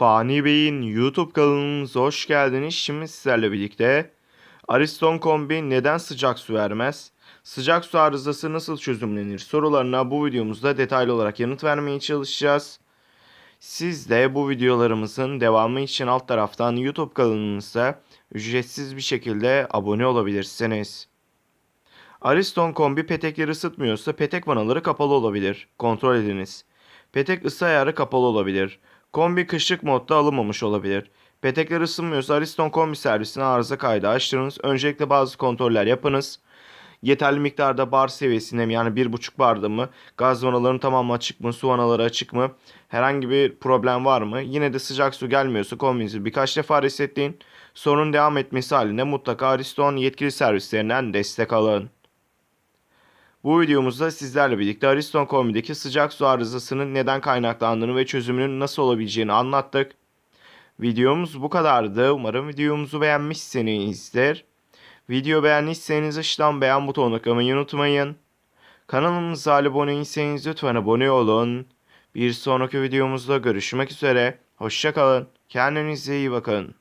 Fani Bey'in YouTube kanalımıza hoş geldiniz. Şimdi sizlerle birlikte Ariston kombi neden sıcak su vermez? Sıcak su arızası nasıl çözümlenir sorularına bu videomuzda detaylı olarak yanıt vermeye çalışacağız. Siz de bu videolarımızın devamı için alt taraftan YouTube kanalımıza ücretsiz bir şekilde abone olabilirsiniz. Ariston kombi petekleri ısıtmıyorsa petek vanaları kapalı olabilir. Kontrol ediniz. Petek ısı ayarı kapalı olabilir. Kombi kışlık modda alınmamış olabilir. Petekler ısınmıyorsa Ariston kombi servisine arıza kaydı açtırınız. Öncelikle bazı kontroller yapınız. Yeterli miktarda bar seviyesinde mi yani 1.5 barda mı? Gaz vanaların tamamı açık mı? Su vanaları açık mı? Herhangi bir problem var mı? Yine de sıcak su gelmiyorsa kombinizi birkaç defa resetleyin. Sorun devam etmesi halinde mutlaka Ariston yetkili servislerinden destek alın. Bu videomuzda sizlerle birlikte Ariston kombideki sıcak su arızasının neden kaynaklandığını ve çözümünün nasıl olabileceğini anlattık. Videomuz bu kadardı. Umarım videomuzu beğenmişsinizdir. Video beğendiyseniz aşağıdan beğen butonuna tıklamayı unutmayın. Kanalımıza abone değilseniz lütfen abone olun. Bir sonraki videomuzda görüşmek üzere. Hoşçakalın. Kendinize iyi bakın.